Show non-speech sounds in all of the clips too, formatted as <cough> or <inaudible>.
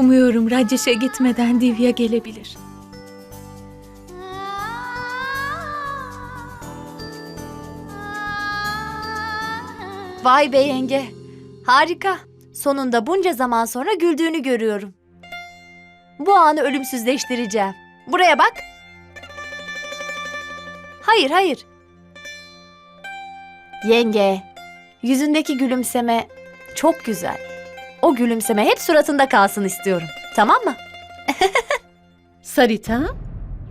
Umuyorum Rajeş'e gitmeden Divya gelebilir. Vay be yenge. Harika. Sonunda bunca zaman sonra güldüğünü görüyorum. Bu anı ölümsüzleştireceğim. Buraya bak. Hayır, hayır. Yenge, yüzündeki gülümseme çok güzel. O gülümseme hep suratında kalsın istiyorum. Tamam mı? <laughs> Sarita,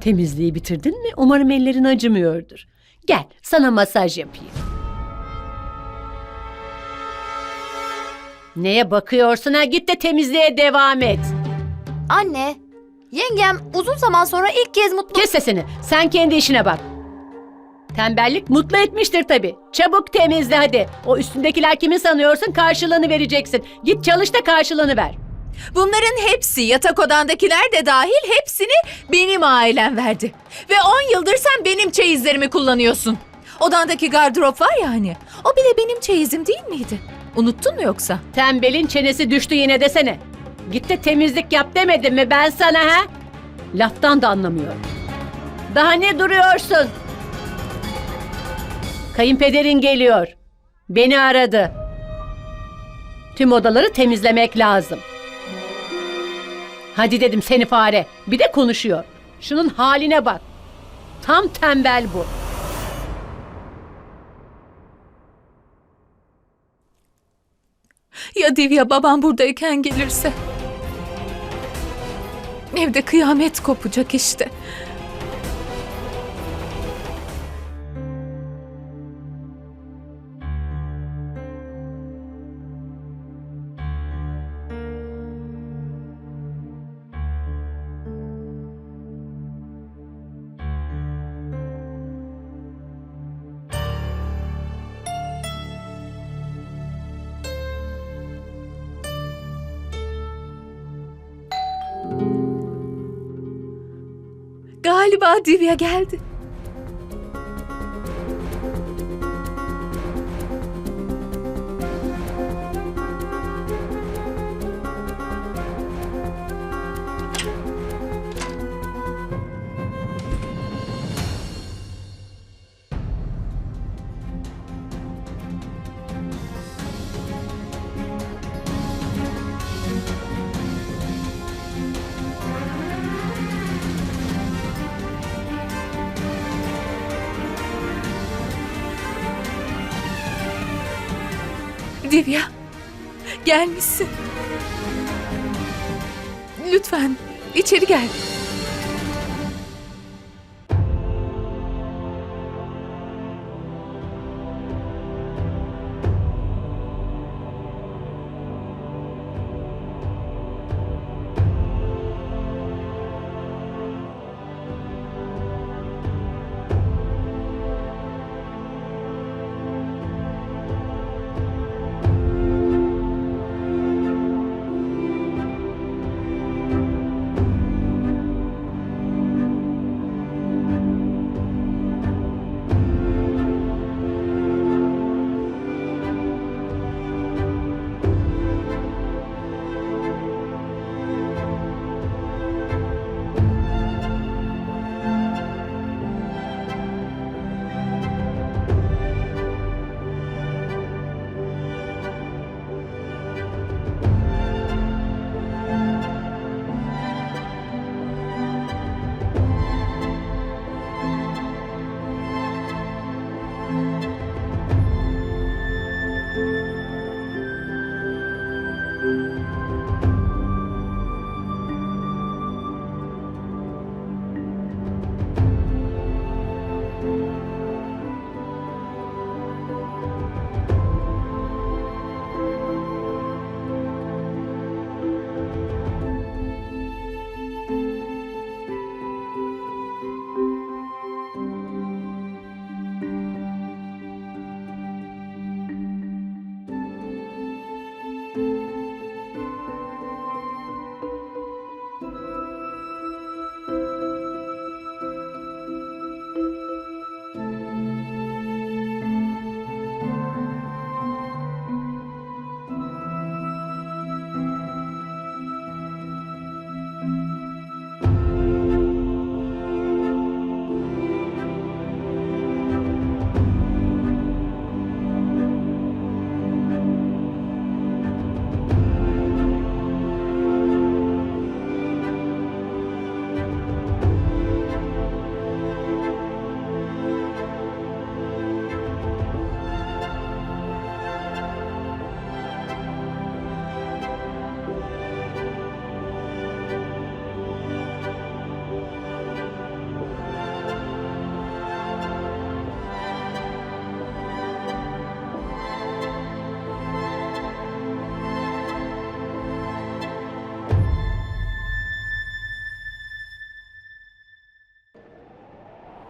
temizliği bitirdin mi? Umarım ellerin acımıyordur. Gel, sana masaj yapayım. Neye bakıyorsun ha? Git de temizliğe devam et. Anne, yengem uzun zaman sonra ilk kez mutlu... Kes sesini. Sen kendi işine bak. Tembellik mutlu etmiştir tabii. Çabuk temizle hadi. O üstündekiler kimin sanıyorsun karşılığını vereceksin. Git çalış da karşılığını ver. Bunların hepsi yatak odandakiler de dahil hepsini benim ailem verdi. Ve 10 yıldır sen benim çeyizlerimi kullanıyorsun. Odandaki gardırop var ya hani. O bile benim çeyizim değil miydi? Unuttun mu yoksa? Tembelin çenesi düştü yine desene. Git de temizlik yap demedim mi ben sana ha? Laftan da anlamıyorum. Daha ne duruyorsun? Kayınpederin geliyor. Beni aradı. Tüm odaları temizlemek lazım. Hadi dedim seni fare. Bir de konuşuyor. Şunun haline bak. Tam tembel bu. Ya Divya babam buradayken gelirse? Evde kıyamet kopacak işte. Galiba Divya geldi. Divya, gelmişsin. Lütfen içeri gel.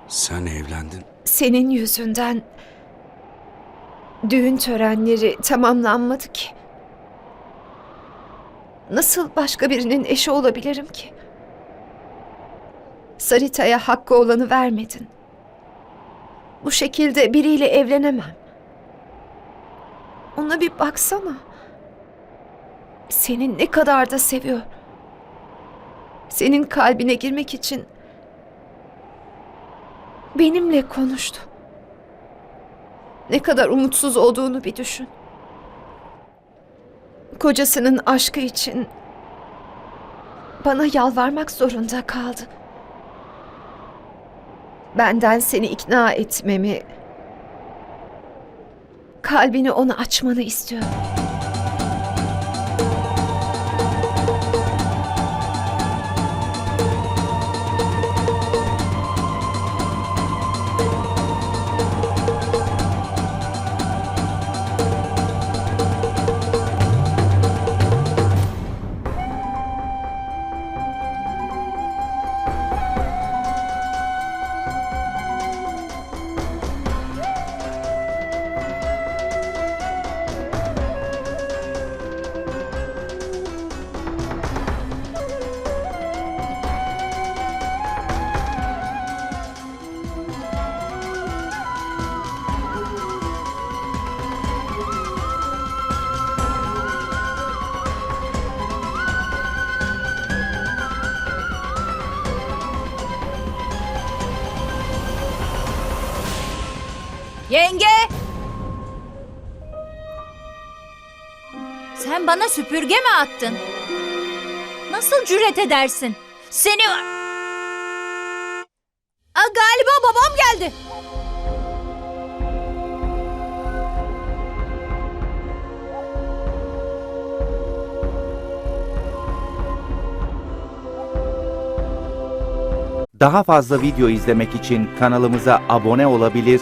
Sen evlendin. Senin yüzünden düğün törenleri tamamlanmadı ki. Nasıl başka birinin eşi olabilirim ki? Sarita'ya hakkı olanı vermedin. Bu şekilde biriyle evlenemem. Ona bir baksana. Seni ne kadar da seviyor. Senin kalbine girmek için benimle konuştu. Ne kadar umutsuz olduğunu bir düşün. Kocasının aşkı için bana yalvarmak zorunda kaldı. Benden seni ikna etmemi, kalbini ona açmanı istiyorum. Yenge! Sen bana süpürge mi attın? Nasıl cüret edersin? Seni... Aa, galiba babam geldi. Daha fazla video izlemek için kanalımıza abone olabilir,